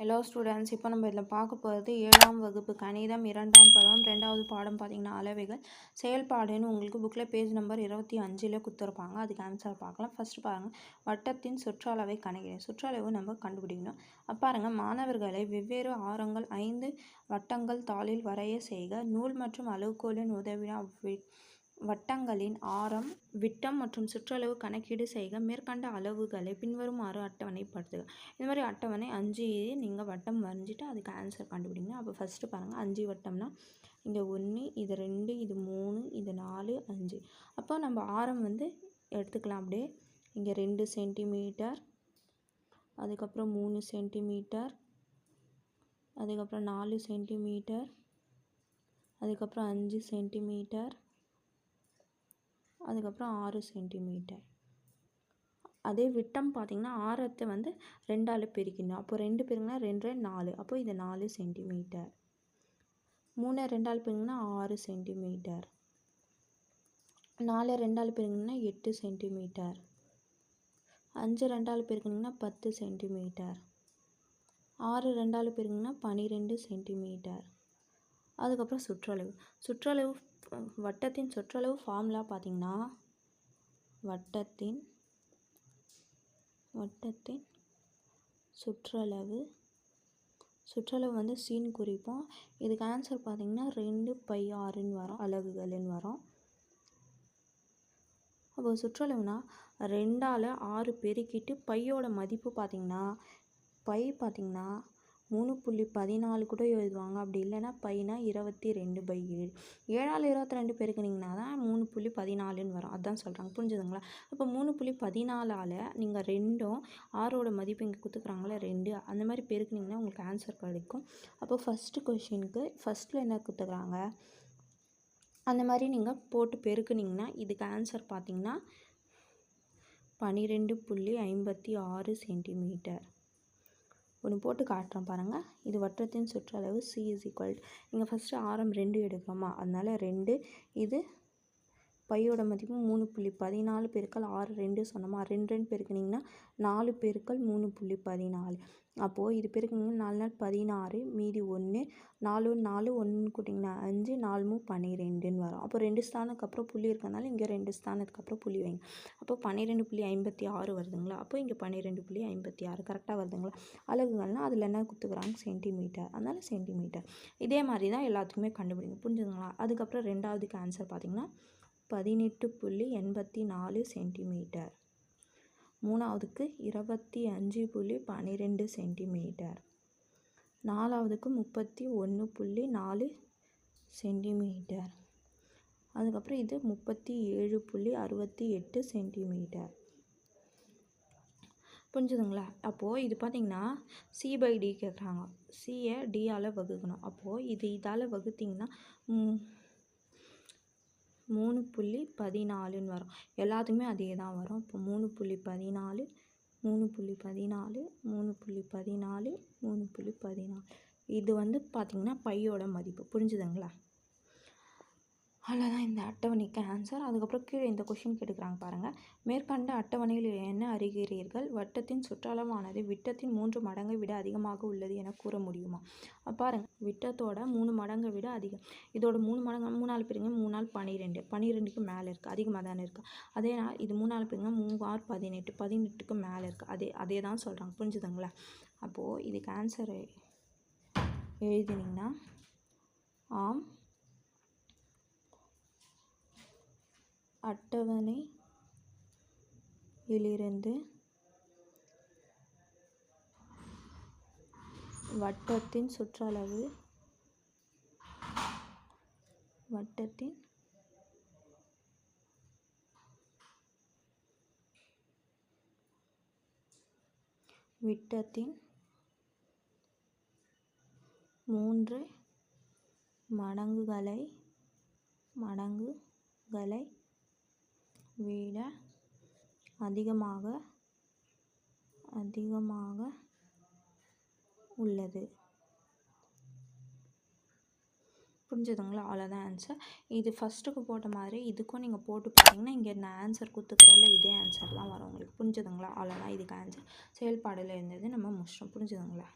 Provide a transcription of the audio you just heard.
Hello students இப்போ நம்ம இதில் பார்க்க போகிறது ஏழாம் வகுப்பு கணிதம் இரண்டாம் பருவம் ரெண்டாவது பாடம் பார்த்திங்கன்னா அளவைகள். செயல்பாடுன்னு உங்களுக்கு புக்கில் பேஜ் நம்பர் இருபத்தி அஞ்சில் கொடுத்துருப்பாங்க. அதுக்கு ஆன்சர் பார்க்கலாம். ஃபர்ஸ்ட் பாருங்கள் வட்டத்தின் சுற்றளவை கணக்கிடு. சுற்றளவு நம்ம கண்டுபிடிக்கணும். அப்போ பாருங்கள் மாணவர்களை வெவ்வேறு ஆரங்கள் ஐந்து வட்டங்கள் தாளில் வரைய செய்க. நூல் மற்றும் அளவுகோலின் உதவினா வட்டங்களின் ஆரம் விட்டம் மற்றும் சுற்றளவு கணக்கீடு செய்க. மேற்கண்ட அளவுகளை பின்வருமாறு அட்டவணைப்படுத்துக இந்த மாதிரி அட்டவணை அஞ்சு நீங்கள் வட்டம் வரைஞ்சிட்டு அதுக்கு ஆன்சர் கண்டுபிடிங்க. அப்போ ஃபஸ்ட்டு பாருங்கள் அஞ்சு வட்டம்னா இங்கே ஒன்று இது ரெண்டு இது மூணு இது நாலு அஞ்சு. அப்போ நம்ம ஆரம் வந்து எடுத்துக்கலாம் அப்படியே. இங்கே ரெண்டு சென்டிமீட்டர் அதுக்கப்புறம் மூணு சென்டிமீட்டர் அதுக்கப்புறம் நாலு சென்டிமீட்டர் அதுக்கப்புறம் அஞ்சு சென்டிமீட்டர் அதுக்கப்புறம் ஆறு சென்டிமீட்டர். அதே விட்டம் பார்த்திங்கன்னா ஆரத்தை வந்து ரெண்டால் பிரிக்கணும் அப்போ ரெண்டு பெருக்குனா ரெண்டு நாலு. அப்போ இது நாலு சென்டிமீட்டர். மூணு ரெண்டால் பிரிங்கன்னா ஆறு சென்டிமீட்டர். நாலு ரெண்டால் பிரிங்கன்னா எட்டு சென்டிமீட்டர். அஞ்சு ரெண்டால் பெருக்குனிங்கன்னா பத்து சென்டிமீட்டர். ஆறு ரெண்டால் பிரிங்கன்னா பன்னிரெண்டு சென்டிமீட்டர். அதுக்கப்புறம் சுற்றளவு. சுற்றளவு வட்டத்தின் சுற்றளவு ஃபார்முலா பார்த்திங்கன்னா வட்டத்தின் வட்டத்தின் சுற்றளவு சுற்றளவு வந்து சீன் குறிப்போம். இதுக்கு ஆன்சர் பார்த்திங்கன்னா ரெண்டு பை ஆறுன்னு வரும் அலகுகள்னு வரும். அப்போ சுற்றளவுனா ரெண்டால் ஆறு பெருக்கிட்டு பையோட மதிப்பு பார்த்தீங்கன்னா பை பார்த்திங்கன்னா மூணு புள்ளி பதினாலு கூட எழுதுவாங்க. அப்படி இல்லைன்னா பைனா இருபத்தி ரெண்டு பை ஏழு. ஏழால் இருபத்தி ரெண்டு பெருக்குனிங்கன்னா தான் மூணு புள்ளி பதினாலுன்னு வரும். அதான் சொல்கிறாங்க புரிஞ்சுதுங்களா? அப்போ மூணு புள்ளி பதினாலால் நீங்கள் ரெண்டும் ஆறோட மதிப்பு இங்கே கொடுத்துக்குறாங்களே ரெண்டு. அந்த மாதிரி பெருக்குனிங்கன்னா உங்களுக்கு ஆன்சர் கிடைக்கும். அப்போ ஃபஸ்ட்டு கொஷினுக்கு ஃபஸ்ட்டில் என்ன கொடுத்துக்குறாங்க? அந்த மாதிரி நீங்கள் போட்டு பெருக்குனிங்கன்னா இதுக்கு ஆன்சர் பார்த்தீங்கன்னா பன்னிரெண்டு புள்ளி ஐம்பத்தி ஆறு சென்டிமீட்டர். ஒன்று போட்டு காட்டுறேன் பாருங்கள் இது வட்டத்தின் சுற்றளவு சி இஸ் ஈக்குவல் இங்கே ஃபஸ்ட்டு ஆரம் ரெண்டு எடுக்கிறோமா அதனால் ரெண்டு இது பையோட மதிப்பு மூணு புள்ளி பதினாலு பெருக்கல் ஆறு ரெண்டு சொன்னோமா? ரெண்டு ரெண்டு பெருக்குனிங்கன்னா நாலு பெருக்கல் மூணு புள்ளி பதினாலு. அப்போது இது பெருக்குனிங்கன்னா நாலு நாள் பதினாறு மீதி ஒன்று நாலு நாலு ஒன்று கூட்டிங்கன்னா அஞ்சு நாலு மூ பன்னிரெண்டுன்னு வரும். அப்போ ரெண்டு ஸ்தானத்துக்கு அப்புறம் புள்ளி இருக்கிறதுனால இங்கே ரெண்டு ஸ்தானத்துக்கு அப்புறம் புள்ளி வைங்க. அப்போ பன்னிரெண்டு புள்ளி ஐம்பத்தி ஆறு வருதுங்களா? அப்போ இங்கே பன்னிரெண்டு புள்ளி ஐம்பத்தி ஆறு கரெக்டாக வருதுங்களா? அலகுகள்னால் அதில் என்ன கொடுத்துக்குறாங்க சென்டிமீட்டர் அதனால் சென்டிமீட்டர் இதே மாதிரி தான் எல்லாத்துக்குமே கண்டுபிடிங்க. புரிஞ்சுதுங்களா? அதுக்கப்புறம் ரெண்டாவதுக்கு ஆன்சர் பார்த்திங்கன்னா பதினெட்டு புள்ளி எண்பத்தி நாலு சென்டிமீட்டர். மூணாவதுக்கு இருபத்தி அஞ்சு புள்ளி பன்னிரெண்டு சென்டிமீட்டர். நாலாவதுக்கு முப்பத்தி ஒன்று புள்ளி நாலு சென்டிமீட்டர். அதுக்கப்புறம் இது முப்பத்தி ஏழு புள்ளி அறுபத்தி எட்டு சென்டிமீட்டர். புரிஞ்சுதுங்களா? அப்போது இது பார்த்தீங்கன்னா சி பை டி கேட்குறாங்க சியை டியால் வகுக்கணும். அப்போது இது இதால் வகுத்திங்கன்னா மூணு புள்ளி பதினாலுன்னு வரும். எல்லாத்துக்குமே அதே தான் வரும். இப்போ மூணு புள்ளி பதினாலு மூணு புள்ளி பதினாலு மூணு புள்ளி பதினாலு மூணு புள்ளி பதினாலு. இது வந்து பார்த்திங்கன்னா பையோட மதிப்பு. புரிஞ்சுதுங்களா? அவ்வளோதான் இந்த அட்டவணைக்கு ஆன்சர் அதுக்கப்புறம் கீழே இந்த கொஷின் கேட்டுக்கிறாங்க பாருங்கள் மேற்கண்ட அட்டவணையில் என்ன அறிகிறீர்கள்? வட்டத்தின் சுற்றளவானது விட்டத்தின் மூன்று மடங்கை விட அதிகமாக உள்ளது என கூற முடியுமா? பாருங்கள் விட்டத்தோட மூணு மடங்கை விட அதிகம். இதோட மூணு மடங்கு மூணால் பிரிங்க மூணால் பன்னிரெண்டு பன்னிரெண்டுக்கு மேலே இருக்குது அதிகமாக தானே இருக்குது அதே நாள் இது மூணால் பிரிங்க மூவார் பதினெட்டு. பதினெட்டுக்கு மேலே இருக்குது அதே அதே தான் சொல்கிறாங்க புரிஞ்சுதுங்களா? அப்போது இதுக்கு ஆன்சர் எழுதினீங்கன்னா ஆம் அட்டவணை இலிருந்து வட்டத்தின் சுற்றளவு வட்டத்தின் விட்டத்தின் மூன்று மடங்குகளை மடங்குகளை விட அதிகமாக அதிகமாக உள்ளது. புரிஞ்சுதுங்களா? அவ்வளோதான் ஆன்சர் இது ஃபஸ்ட்டுக்கு போட்ட மாதிரி இதுக்கும் நீங்கள் போட்டு பார்த்தீங்கன்னா இங்கே நான் ஆன்சர் கொடுத்துக்கிறல இதே ஆன்சர் தான் வரும் உங்களுக்கு. புரிஞ்சுதுங்களா? அவ்வளோதான் இதுக்கு ஆன்சர் செயல்பாடில் இருந்தது நம்ம முடிச்சிட்டோம் புரிஞ்சுதுங்களா?